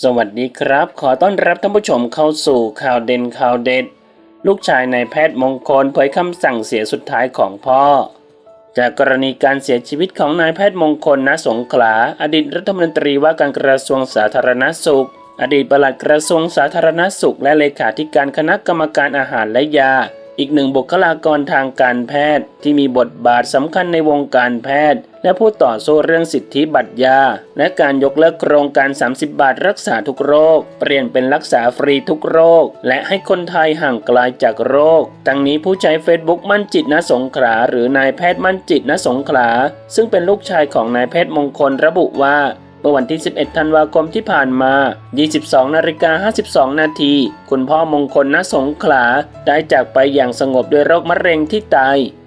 สวัสดีครับ ขอต้อนรับท่านผู้ชมเข้าสู่ข่าวเด่นข่าวเด็ด ลูกชายนายแพทย์มงคลเผยคำสั่งเสียสุดท้ายของพ่อ จากกรณีการเสียชีวิตของนายแพทย์มงคลณสงขลา อดีตรัฐมนตรีว่าการกระทรวงสาธารณสุข อดีตปลัดกระทรวงสาธารณสุข และเลขาธิการคณะกรรมการอาหารและยา อีกหนึ่งบุคลากรทางการแพทย์ ที่มีบทบาทสำคัญในวงการแพทย์ และผู้ต่อสู้เรื่องสิทธิบัตรยา และการยกเลิกโครงการ 30 บาทรักษาทุกโรค เปลี่ยนเป็นรักษาฟรีทุกโรค และให้คนไทยห่างไกลจากโรค ทั้งนี้ผู้ใช้เฟซบุ๊กมั่นจิตณสงขลาหรือนายแพทย์มั่นจิตณสงขลาซึ่งเป็นลูกชายของนายแพทย์มงคลระบุว่า เมื่อวันที่ 11 ธันวาคมที่ผ่านมา 22 นาฬิกา 52 นาที คุณพ่อมงคลณสงขลา ได้จากไปอย่างสงบด้วยโรคมะเร็งที่ไต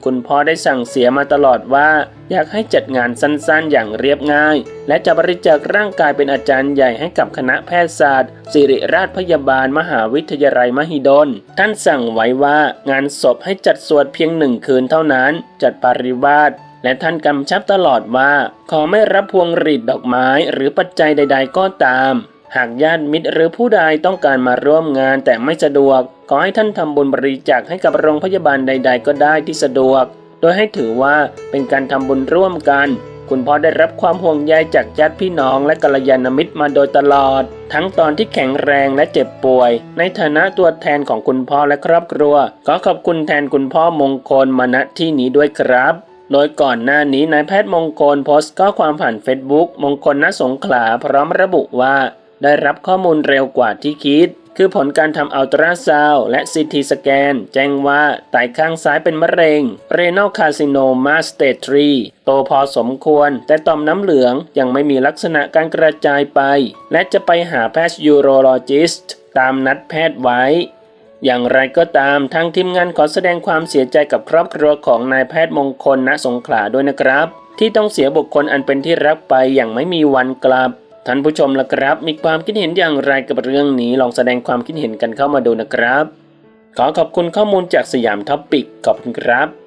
คุณพ่อได้สั่งเสียมาตลอดว่า อยากให้จัดงานสั้นๆ อย่างเรียบง่าย และจะบริจาคร่างกายเป็นอาจารย์ใหญ่ให้กับคณะแพทยศาสตร์ ศิริราชพยาบาลมหาวิทยาลัยมหิดล ท่านสั่งไว้ว่างานศพให้จัดสวดเพียงหนึ่งคืนเท่านั้น จัดปริวาส และท่านกำชับตลอดว่า ขอไม่รับพวงหรีดดอกไม้หรือปัจจัยใด ๆ ก็ตาม หากญาติมิตรหรือผู้ใดต้องการมาร่วมงานแต่ไม่สะดวก ขอให้ท่านทำบุญบริจาคให้กับโรงพยาบาลใด ๆ ก็ได้ที่สะดวก โดยให้ถือว่าเป็นการทำบุญร่วมกัน คุณพ่อได้รับความห่วงใยจากญาติพี่น้องและกัลยาณมิตรมาโดยตลอด ทั้งตอนที่แข็งแรงและเจ็บป่วย ในฐานะตัวแทนของคุณพ่อและครอบครัว ขอขอบคุณแทนคุณพ่อมงคลมาณที่นี้ด้วยครับ โดยก่อนหน้านี้นายแพทย์มงคลโพสต์ข้อความผ่านเฟซบุ๊กมงคลณสงขลาพร้อมระบุว่า ได้รับข้อมูลเร็วกว่าที่คิด คือผลการทำอัลตราซาวและซีทีสแกน แจ้งว่าไตข้างซ้ายเป็นมะเร็งเรน a l คาซิโนมาสเตทรีโตพอสมควร แต่ต่อมน้ำเหลืองยังไม่มีลักษณะการกระจายไป และจะไปหาแพทย์ยูโรโลจิสต์ตามนัดแพทย์ไว้ อย่างไรก็ตามทางทีมงานขอแสดงความเสียใจกับครอบครัวของนายแพทย์มงคลณสงขลาด้วยนะครับ ที่ต้องเสียบุคคลอันเป็นที่รักไปอย่างไม่มีวันกลับท่านผู้ชมล่ะครับ มีความคิดเห็นอย่างไรกับเรื่องนี้ลองแสดงความคิดเห็นกันเข้ามาดูนะครับ ขอขอบคุณข้อมูลจากสยามท็อปปิกขอบคุณครับ